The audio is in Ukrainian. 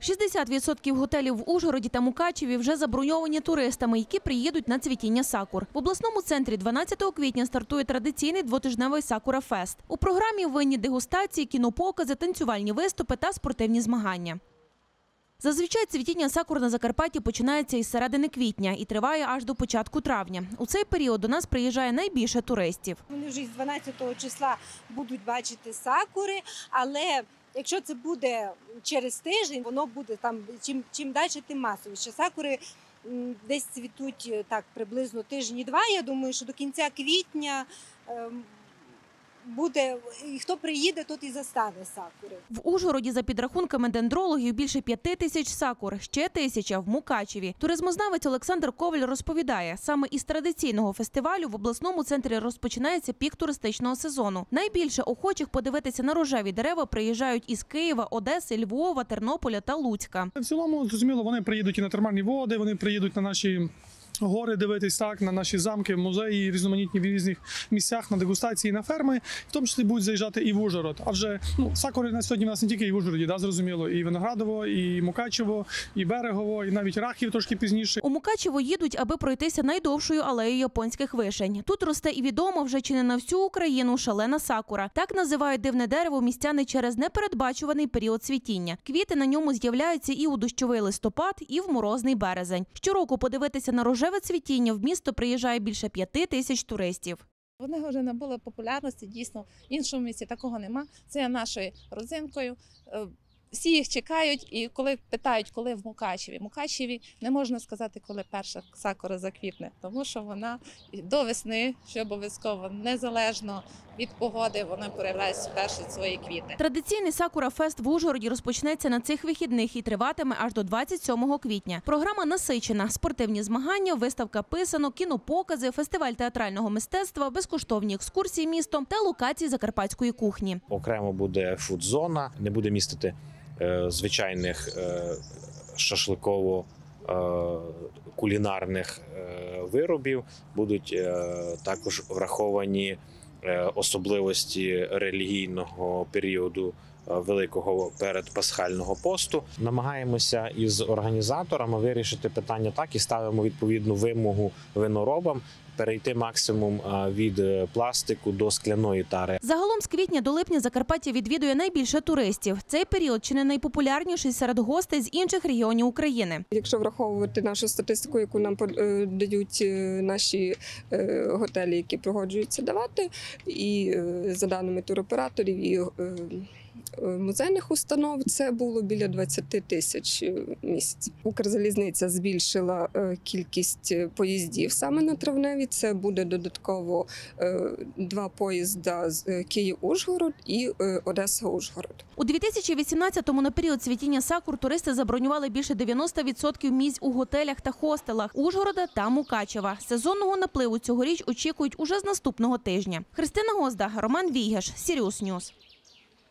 60% готелів в Ужгороді та Мукачеві вже заброньовані туристами, які приїдуть на цвітіння сакур. В обласному центрі 12 квітня стартує традиційний двотижневий сакура фест. У програмі винні дегустації, кінопокази, танцювальні виступи та спортивні змагання. Зазвичай цвітіння сакур на Закарпатті починається із середини квітня і триває аж до початку травня. У цей період до нас приїжджає найбільше туристів. Вони вже з 12 числа будуть бачити сакури, але якщо це буде через тиждень, воно буде там чим, чим далі, тим масовіше. Сакури десь цвітуть е, так приблизно тижні-два. Я думаю, що до кінця квітня ем, буде, і хто приїде, тот і застане сакури. В Ужгороді, за підрахунками дендрологів, більше п'яти тисяч сакур, ще тисяча в Мукачеві. Туризмознавець Олександр Коваль розповідає, саме із традиційного фестивалю в обласному центрі розпочинається пік туристичного сезону. Найбільше охочих подивитися на рожеві дерева приїжджають із Києва, Одеси, Львова, Тернополя та Луцька. В цілому, зрозуміло, вони приїдуть і на термальні води, вони приїдуть на наші. Гори дивитись так на наші замки, музеї різноманітні в різних місцях на дегустації, на ферми, в тому числі будуть заїжджати і в Ужгород. А вже ну сакури на сьогодні в нас не тільки і в Ужгороді, да, зрозуміло, і Виноградово, і Мукачево, і Берегово, і навіть Рахів трошки пізніше. У Мукачево їдуть, аби пройтися найдовшою алеєю японських вишень. Тут росте і відомо вже чи не на всю Україну шалена сакура. Так називають дивне дерево містяни через непередбачуваний період цвітіння. Квіти на ньому з'являються і у дощовий листопад, і в морозний березень. Щороку подивитися на рожеве цвітіння в місто приїжджає більше п'яти тисяч туристів. Вони вже набули популярності. Дійсно, в іншому місці такого нема. Це нашою родзинкою. Е, Всі їх чекають, і коли питають, коли в Мукачеві. Мукачеві не можна сказати, коли перша сакура заквітне, тому що вона до весни, що обов'язково незалежно від погоди, вона проявляється перші свої квіти. Традиційний сакура фест в Ужгороді розпочнеться на цих вихідних і триватиме аж до 27 квітня. Програма насичена: спортивні змагання, виставка писанок, кінопокази, фестиваль театрального мистецтва, безкоштовні екскурсії містом та локації закарпатської кухні. окремо буде фудзона, не буде містити е, звичайних е, шашликово. е, Кулінарних виробів будуть також враховані особливості релігійного періоду е, великого передпасхального посту. Намагаємося із організаторами вирішити питання так і ставимо відповідну вимогу виноробам перейти максимум е, від е, пластику до скляної тари. Загалом з квітня до липня Закарпаття відвідує найбільше туристів. Цей період чи не найпопулярніший серед гостей з інших регіонів України. Якщо враховувати нашу статистику, яку нам е, дають е, наші е, готелі, які погоджуються давати, і е, за даними туроператорів і е, е, музейних установ, це було біля 20 тисяч е, місяць. Укрзалізниця збільшила е, кількість е, поїздів саме на травневі. Це буде додатково е, два поїзда з е, Київ-Ужгород і е, Одеса-Ужгород. У 2018-му на період цвітіння сакур туристи забронювали більше 90% місць у готелях та хостелах Ужгорода та Мукачева. Сезонного напливу цьогоріч очікують уже з наступного тижня. Христина Гозда, Роман Війгеш, Сіріус Ньюс.